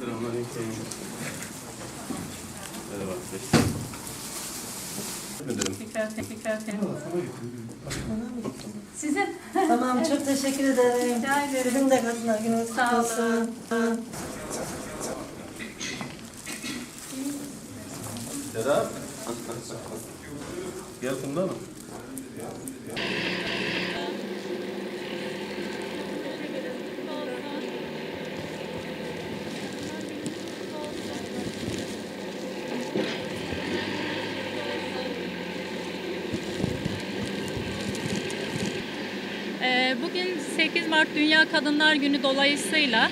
Selamünaleyküm. Merhaba. Ederim. Tekrar tekrar Sizin Tamam çok teşekkür ederim. Rica ederim. Sizin de kadınlar gününüz kutlu Sağ olun. olsun. Sedat. Gel Funda mı? Ee, Bugün 8 Mart Dünya Kadınlar Günü dolayısıyla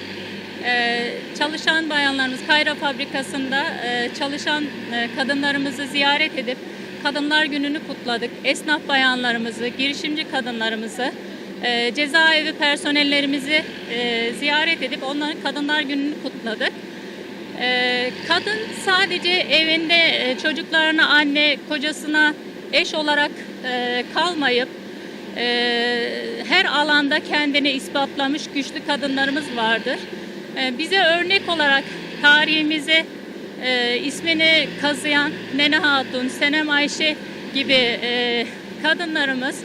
e, çalışan bayanlarımız Kayra Fabrikası'nda e, çalışan e, kadınlarımızı ziyaret edip Kadınlar Günü'nü kutladık. Esnaf bayanlarımızı, girişimci kadınlarımızı, cezaevi personellerimizi ziyaret edip onların Kadınlar Günü'nü kutladık. Kadın sadece evinde çocuklarına anne, kocasına eş olarak kalmayıp her alanda kendini ispatlamış güçlü kadınlarımız vardır. E, bize örnek olarak tarihimizi e, ismini kazıyan Nene Hatun, Senem Ayşe gibi e, kadınlarımız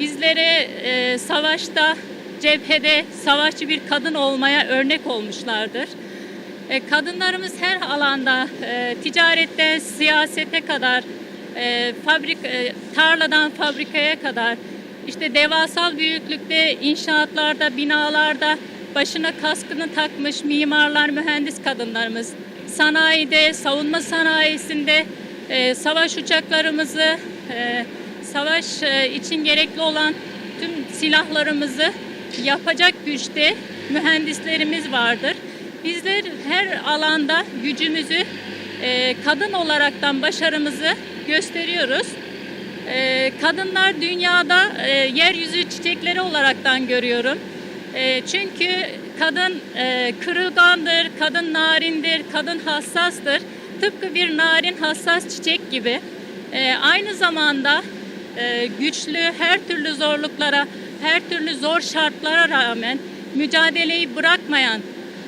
bizlere e, savaşta, cephede savaşçı bir kadın olmaya örnek olmuşlardır. Kadınlarımız her alanda e, ticaretten siyasete kadar fabrik tarladan fabrikaya kadar işte devasal büyüklükte inşaatlarda, binalarda başına kaskını takmış mimarlar, mühendis kadınlarımız sanayide, savunma sanayisinde e, savaş uçaklarımızı, e, savaş e, için gerekli olan tüm silahlarımızı yapacak güçte mühendislerimiz vardır. Bizler her alanda gücümüzü e, kadın olaraktan başarımızı gösteriyoruz. E, kadınlar dünyada e, yeryüzü çiçekleri olaraktan görüyorum. E, çünkü kadın e, kırılgandır, kadın narindir, kadın hassastır. Tıpkı bir narin hassas çiçek gibi. E, aynı zamanda e, güçlü, her türlü zorluklara, her türlü zor şartlara rağmen mücadeleyi bırakmayan,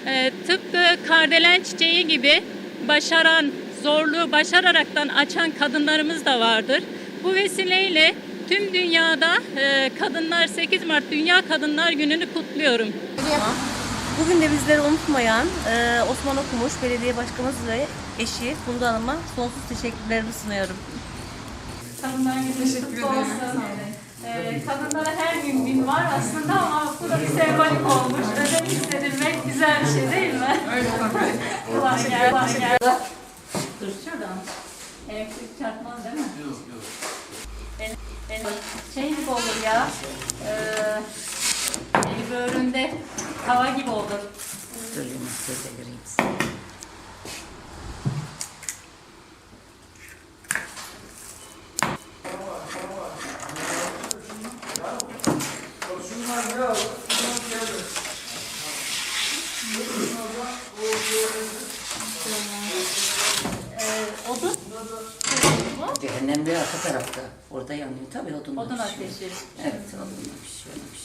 e, tıpkı kardelen çiçeği gibi başaran, zorluğu başararaktan açan kadınlarımız da vardır. Bu vesileyle tüm dünyada e, kadınlar 8 Mart Dünya Kadınlar Günü'nü kutluyorum. Bugün de bizleri unutmayan e, Osman Okumuş Belediye Başkanımız ve eşi Funda Hanım'a sonsuz teşekkürlerimi sunuyorum. Kadınlar Günü Teşekkür olsun. Ee, kadınlara her gün gün var aslında ama bu da bir sembolik olmuş. Özel hissedilmek güzel bir şey değil mi? Öyle tabii. kolay gel, kolay gel. Dur şuradan. Elektrik çarpmaz değil mi? Yok yok. El, el, şey gibi olur ya. E, eli böğründe hava gibi olur. Dur yumurtayı da vereyim Ee, Cehennem bir arka tarafta. Orada yanıyor tabii odunla Odun pişiyor. ateşi. Evet odunla pişiyor. pişiyor.